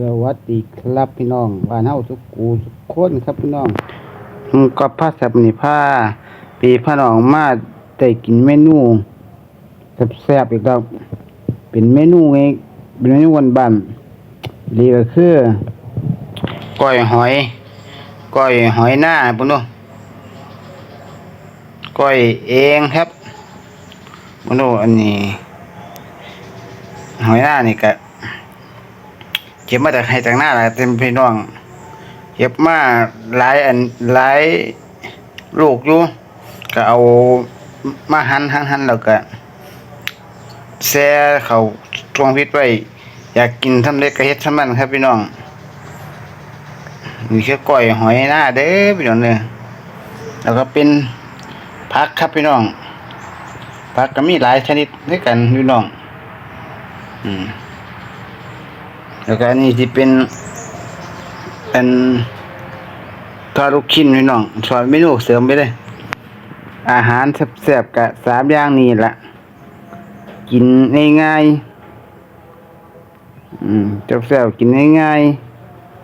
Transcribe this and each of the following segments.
สวัสดีครับพี่น้องบ้านเฮาทุกกูทุกคนครับพี่น้องผมก็พาสับนี่พาปีพาน้องมาได้กินเมนูแซ่บๆอีกแล้วเป็นเมนูไงเป็นเมนูวันบ้านๆนี่ก็คือก้อยหอยก้อยหอยหน้าปุ่นนู้ก้อยเองครับปุ่นนู้อันนี้ หอยหน้านี่ก็ เก็บมาจากให้จากหน้าแหละเต็มพี่น้อง เก็บมาหลายอันหลายลูกอยู่ก็เอามาหันหันหันแล้วก็แช่เขาตวงพิษไว้อยากกินทำเล็กก็เฮ็ดทำมันครับพี่น้องนี่คือก้อยหอยหน้าเด้อพี่น้องเด้อแล้วก็เป็นผักครับพี่น้องผักก็มีหลายชนิดด้วยกันพี่น้อง อืม แล้วก็อันนี้ที่เป็นเป็นทอดลูกชิ้นพี่น้องสอนเมนูเสริมไปเลย อาหารแซ่บๆกะสามอย่างนี้ละกินง่ายๆอืมแซ่บๆกินง่าย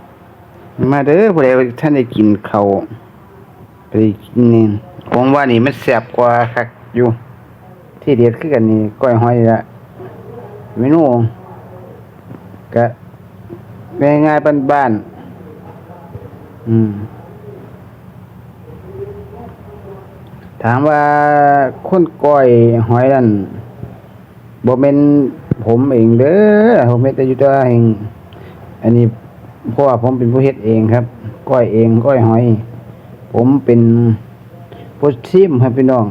ๆมาเด้อผู้ใดท่านได้กินเขาไปกินนี่ผมว่านี่มันแซ่บกว่าคักอยู่ ที่เด็ดคือกันนี่ก้อยหอยละเมนูก็ ง่ายๆบ้านๆอืม ถามว่าคนก้อยหอยนั่นบ่เป็นผมเองเด้อผมเฮ็ดแต่อยู่ตัวเองอันนี้เพราะว่าผมเป็นผู้เฮ็ดเองครับ ก้อยเองก้อยหอย ผมเป็นผู้ชิมครับพี่น้อง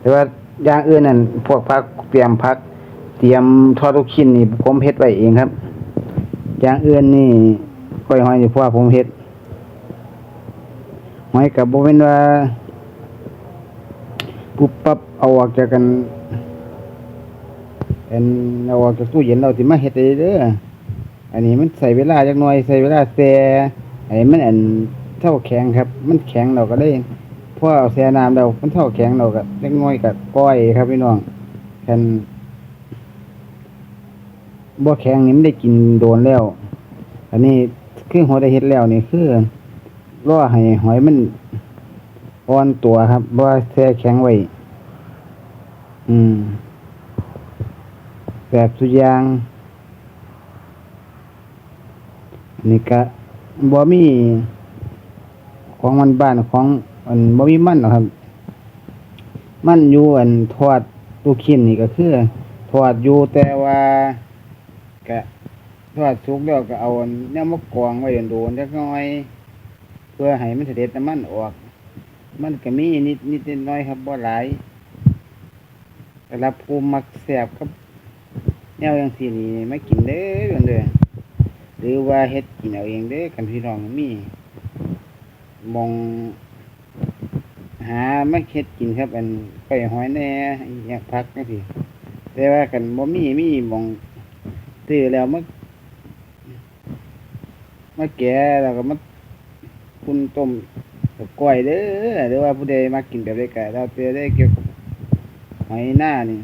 แต่ว่าอย่างอื่นนั่นพวกพักเตรียมพัก เตรียมทอดลูกชิ้นนี่ผมเฮ็ดไว้เองครับ อย่างอื่นนี่ก้อยหอยนี่เพราะว่าผมเฮ็ดหอยกับบ่แม่นว่าปุบปับเอาออกจากกันเอันเอาออกจากตู้เย็นเราสิมาเฮ็ดได้เด้ออันนี้มันใส่เวลาจักหน่อยใส่เวลาแช่ไอ้มันอันเท่าแข็งครับ มันแข็งเราก็ได้พอเอาแช่น้ำแล้วมันเท่าแข็งเราก็จักหน่อยก็ก้อยครับพี่น้องคัน บ่แข็งนี่มันได้กินโดนแล้ว อันนี้คือหอยได้เฮ็ดแล้วนี่คือรอให้หอยมันอ่อนตัวครับบ่แช่แข็งไว้ อืม แบบสุยางอันนี้ก็บ่มีของมันบ้านของอันบ่มีมันหรอกครับ มันอยู่อันทอดลูกชิ้นนี่ก็คือทอดอยู่แต่ว่า ก็ทอดสุกแล้วก็เอาเนื้อมะกรองไว้โดนๆจักหน่อย เพื่อให้มันเสด็จน้ำมันออก มันก็มีนิดนิดน้อยครับบ่หลายสำหรับผู้มักแซ่บครับแนวอย่างที่นี่ไม่กินเด้อเด้อหรือว่าเฮ็ดกินเอาเองเด้อกันพี่น้องมีมองหาไมาเฮ็ดกินครับ อันก้อยหอยแน่อยังพักจังซี่แต่ว่ากันบ่มีมีมอง ซื้อแล้วมามาแก่แล้วก็มาคุณต้มกับก้อยเด้อหรือว่าผู้ใดมากินแบบไดก็แล้วแต่ได้เกี่ยวกับหอยหน้านี่